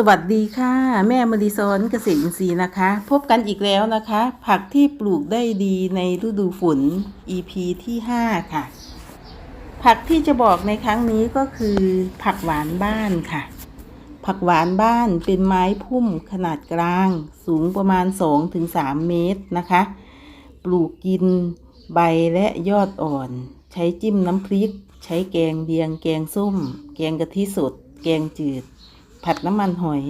สวัสดีค่ะ แม่มาริซอนเกษตรอินทรีย์นะคะ พบกันอีกแล้วนะคะ ผักที่ปลูกได้ดีในฤดูฝน EP ที่ 5 ค่ะ ผักที่จะบอกในครั้งนี้ก็คือ ผักหวานบ้านค่ะ ผักหวานบ้านเป็นไม้พุ่มขนาดกลาง สูงประมาณ 2-3 เมตรนะคะ ปลูกกินใบและยอดอ่อน ใช้จิ้มน้ำพริก ใช้แกงเดียง แกงส้ม แกงกะทิสด แกงจืด ผัดน้ำมันหอย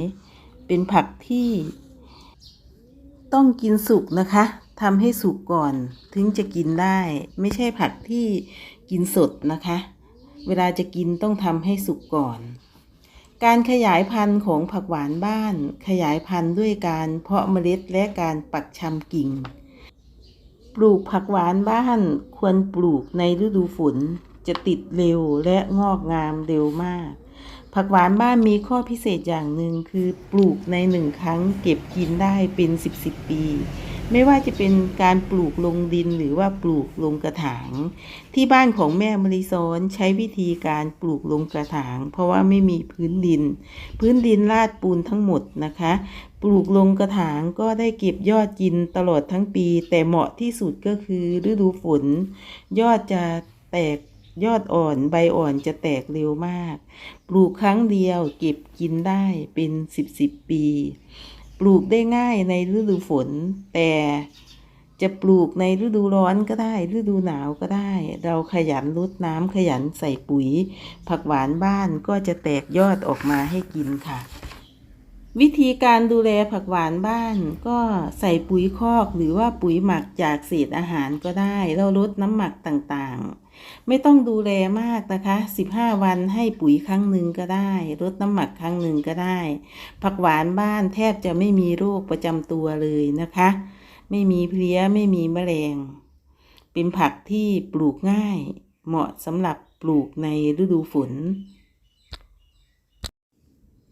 เป็นผักที่ต้องกินสุกนะคะทำให้สุกก่อนถึงจะกินได้ ไม่ใช่ผักที่กินสดนะคะ เวลาจะกินต้องทำให้สุกก่อน การขยายพันธุ์ของผักหวานบ้าน ขยายพันธุ์ด้วยการเพาะเมล็ดและการปักชำกิ่ง ปลูกผักหวานบ้านควรปลูกในฤดูฝนจะติดเร็วและงอกงามเร็วมาก ผักหวานบ้านมีข้อพิเศษอย่างหนึ่งคือปลูกในหนึ่งครั้งเก็บกินได้เป็นสิบสิบปี ไม่ว่าจะเป็นการปลูกลงดินหรือว่าปลูกลงกระถาง ที่บ้านของแม่มริซอนใช้วิธีการปลูกลงกระถาง เพราะว่าไม่มีพื้นดิน พื้นดินลาดปูนทั้งหมดนะคะ ปลูกลงกระถางก็ได้เก็บยอดกินตลอดทั้งปี แต่เหมาะที่สุดก็คือฤดูฝน ยอดจะแตก ยอดอ่อนใบอ่อนจะแตกเร็วมาก ปลูกครั้งเดียวเก็บกินได้เป็นสิบสิบปี ปลูกได้ง่ายในฤดูฝน แต่จะปลูกในฤดูร้อนก็ได้ ฤดูหนาวก็ได้ เราขยันรดน้ำขยันใส่ปุ๋ย ผักหวานบ้านก็จะแตกยอดออกมาให้กินค่ะ วิธีการดูแลผักหวานบ้านก็ใส่ปุ๋ยคอกหรือว่าปุ๋ยหมักจากเศษอาหารก็ได้ เราลดน้ำหมักต่างๆ ไม่ต้องดูแลมากนะคะ 15 วันให้ปุ๋ยครั้งหนึ่งก็ได้ลดน้ำหมักครั้งหนึ่งก็ได้ ผักหวานบ้านแทบจะไม่มีโรคประจำตัวเลยนะคะ ไม่มีเพลี้ยไม่มีแมลง เป็นผักที่ปลูกง่าย เหมาะสำหรับปลูกในฤดูฝน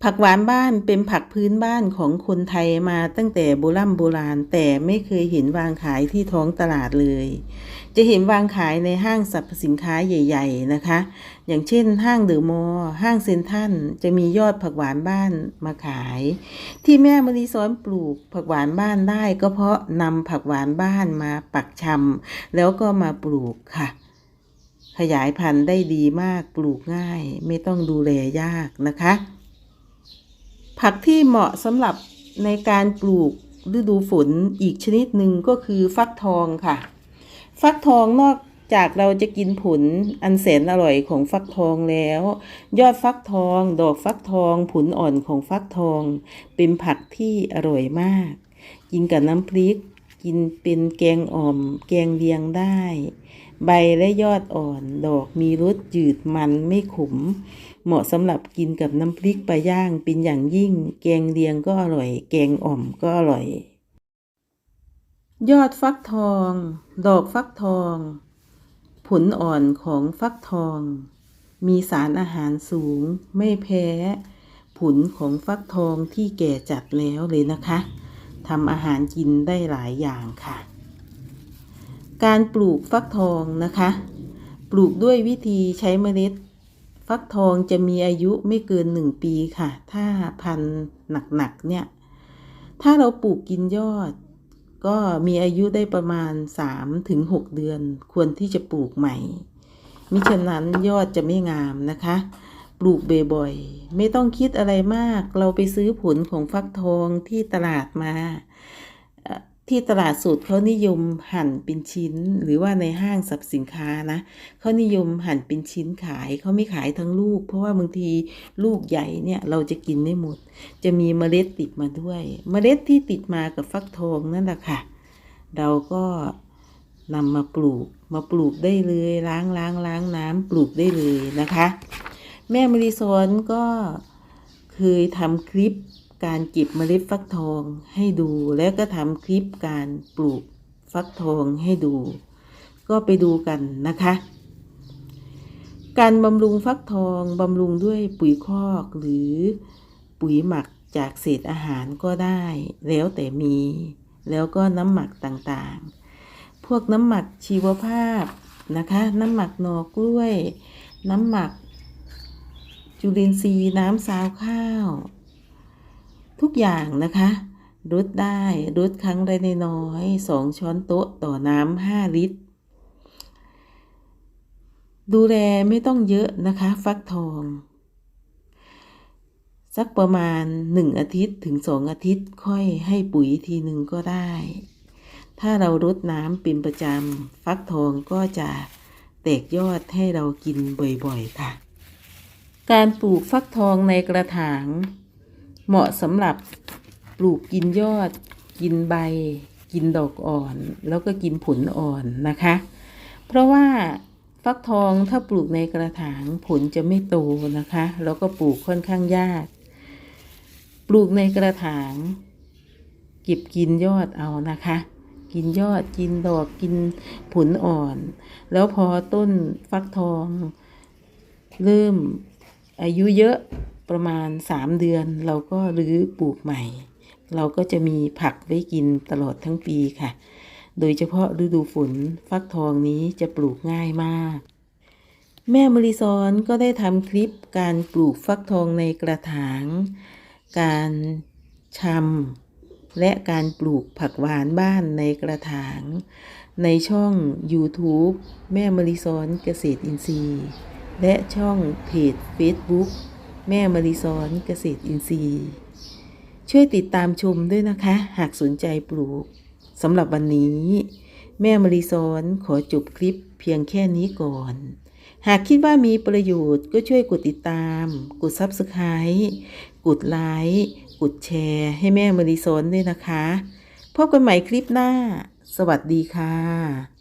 ผักหวานบ้านเป็นผักพื้นบ้านของคนไทยมาตั้งแต่โบราณโบราณ แต่ไม่เคยเห็นวางขายที่ท้องตลาดเลย จะเห็นวางขายในห้างสรรพสินค้าใหญ่ ๆนะคะ อย่างเช่น ห้างเดอะมอลล์ห้างเซ็นทรัลจะมียอดผักหวานบ้านมาขาย ที่แม่มณีซ้อนปลูกผักหวานบ้านได้ ก็เพราะนำผักหวานบ้านมาปักชำแล้วก็มาปลูกค่ะขยายพันธุ์ได้ดีมาก ปลูกง่าย ไม่ต้องดูแลยากนะคะ ผักที่เหมาะสำหรับในการปลูกฤดูฝนอีกชนิดหนึ่งก็คือฟักทองค่ะ ฟักทองนอกจากเราจะกินผลอันแสนอร่อยของฟักทองแล้ว ยอดฟักทอง ดอกฟักทอง ผลอ่อนของฟักทอง เป็นผักที่อร่อยมาก กินกับน้ำพริก กินเป็นแกงอ่อม แกงเลียงได้ ใบและยอดอ่อน ดอกมีรสจืดมันไม่ขม เหมาะสำหรับกินกับน้ำพริกปลาย่างเป็นอย่างยิ่ง แกงเลียงก็อร่อย แกงอ่อมก็อร่อย ยอดฟักทอง ดอกฟักทอง ผลอ่อนของฟักทอง มีสารอาหารสูงไม่แพ้ ผลของฟักทองที่แก่จัดแล้วเลยนะคะทำอาหารกินได้หลายอย่างค่ะ การปลูกฟักทองนะคะ ปลูกด้วยวิธีใช้เมล็ด ฟักทองจะมีอายุไม่เกินหนึ่งปีค่ะ ถ้าพันธุ์หนักๆเนี่ย ถ้าเราปลูกกินยอด ก็มีอายุได้ประมาณ3ถึง6เดือน ควรที่จะปลูกใหม่ มิฉะนั้นยอดจะไม่งามนะคะ ปลูกบ่อยๆไม่ต้องคิดอะไรมาก เราไปซื้อผลของฟักทองที่ตลาดมา ที่ตลาดสดเขานิยมหั่นเป็นชิ้น หรือว่าในห้างสรรพสินค้านะเขานิยมหั่นเป็นชิ้นขายเขาไม่ขายทั้งลูก เพราะว่าบางทีลูกใหญ่เนี่ยเราจะกินไม่หมด จะมีเมล็ดติดมาด้วย เมล็ดที่ติดมากับฟักทองนั่นแหละค่ะ เราก็นำมาปลูกมาปลูกได้เลยล้างล้างล้างน้ำปลูกได้เลยนะคะ แม่มริซอนก็เคยทำคลิป การเก็บเมล็ดฟักทองให้ดู แล้วก็ทำคลิปการปลูกฟักทองให้ดู ก็ไปดูกันนะคะ การบำรุงฟักทองบำรุงด้วยปุ๋ยคอกหรือปุ๋ยหมักจากเศษอาหารก็ได้ แล้วแต่มี แล้วก็น้ำหมักต่างๆ พวกน้ำหมักชีวภาพนะคะ น้ำหมักหน่อกล้วย น้ำหมักจุลินทรีย์น้ำซาวข้าว ทุกอย่างนะคะรดได้รดครั้งละน้อยสองช้อนโต๊ะต่อน้ำห้าลิตร ดูแลไม่ต้องเยอะนะคะ ฟักทอง สักประมาณหนึ่งอาทิตย์ถึงสองอาทิตย์ค่อยให้ปุ๋ยทีหนึ่งก็ได้ ถ้าเรารดน้ำเป็นประจำฟักทองก็จะแตกยอดให้เรากินบ่อยๆค่ะ การปลูกฟักทองในกระถาง เหมาะสำหรับปลูกกินยอด กินใบ กินดอกอ่อน แล้วก็กินผลอ่อนนะคะ เพราะว่าฟักทองถ้าปลูกในกระถางผลจะไม่โตนะคะ แล้วก็ปลูกค่อนข้างยาก ปลูกในกระถางเก็บกินยอดเอานะคะ กินยอดกินดอกกินผลอ่อน แล้วพอต้นฟักทอง เริ่มอายุเยอะ ประมาณ 3 เดือนเราก็รื้อปลูกใหม่ เราก็จะมีผักไว้กินตลอดทั้งปีค่ะ โดยเฉพาะฤดูฝนฟักทองนี้จะปลูกง่ายมาก แม่มริซอนก็ได้ทำคลิปการปลูกฟักทองในกระถาง การชำและการปลูกผักหวานบ้านในกระถาง ในช่อง YouTube แม่มริซอนเกษตรอินทรีย์ และช่องเพจ Facebook แม่มาริซอนเกษตรอินทรีย์ ช่วยติดตามชมด้วยนะคะ หากสนใจปลูกสำหรับวันนี้ แม่มาริซอนขอจบคลิปเพียงแค่นี้ก่อน หากคิดว่ามีประโยชน์ก็ช่วยกดติดตาม กด Subscribe กดไลค์กดแชร์ให้แม่มาริซอนด้วยนะคะ พบกันใหม่คลิปหน้า สวัสดีค่ะ